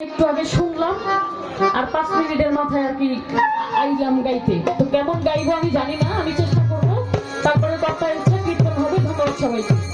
একটু আগে শুনলাম, আর পাঁচ মিনিটের মাথায় আর কি আইলাম গাইতে। তো কেমন গাইবো আমি জানি না, আমি চেষ্টা করব। তারপরে কথা ইচ্ছা কীর্তন হবে, ধন্যবাদ সবাইকে।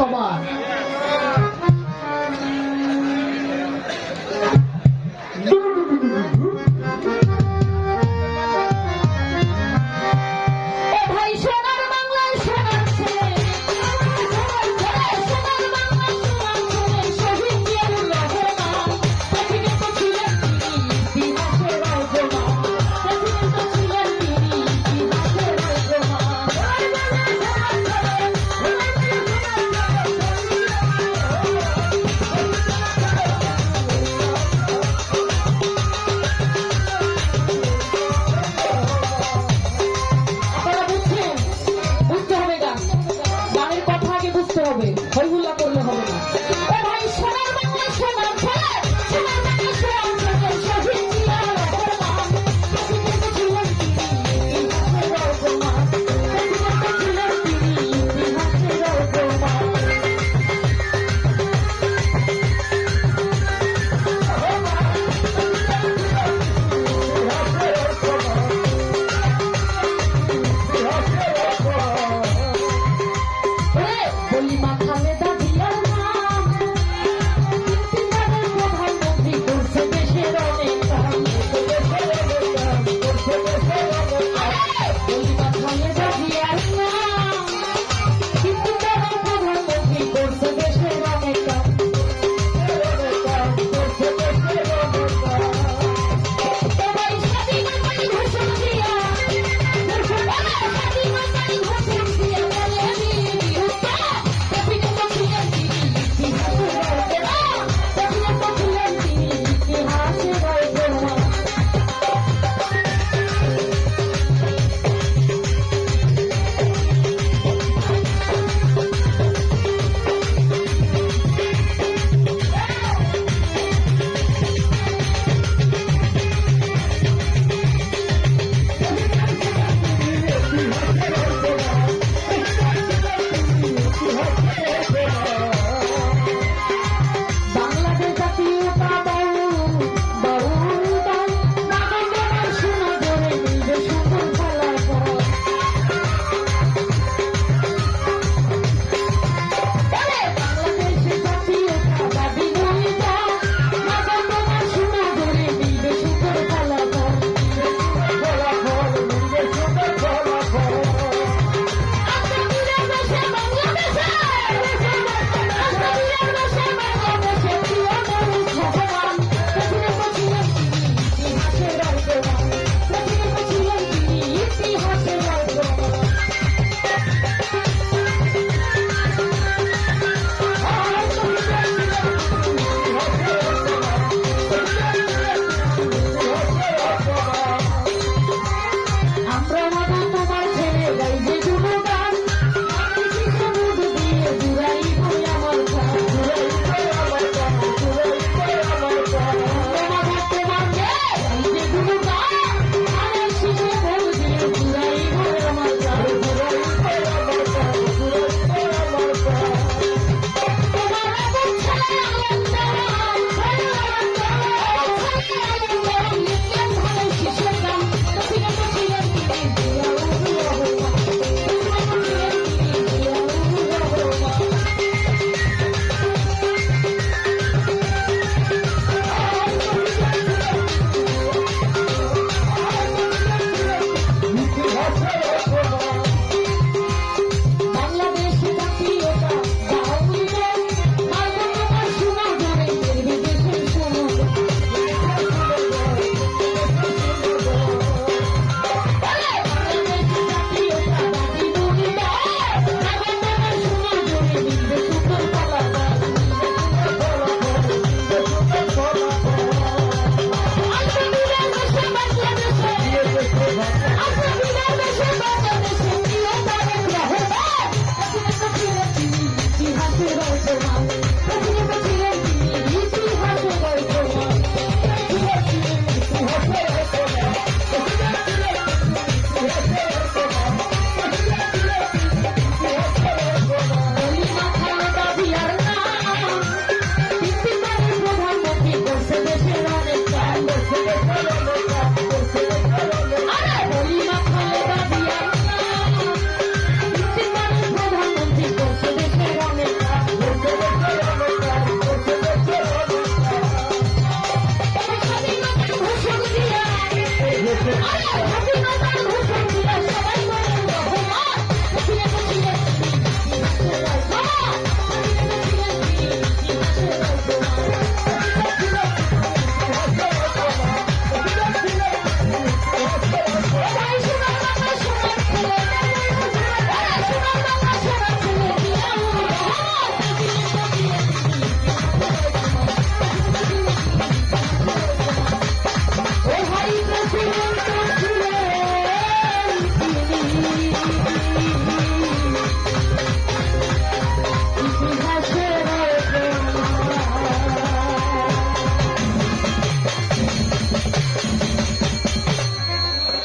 somar. হবে হরিগুলা করলে হবে না।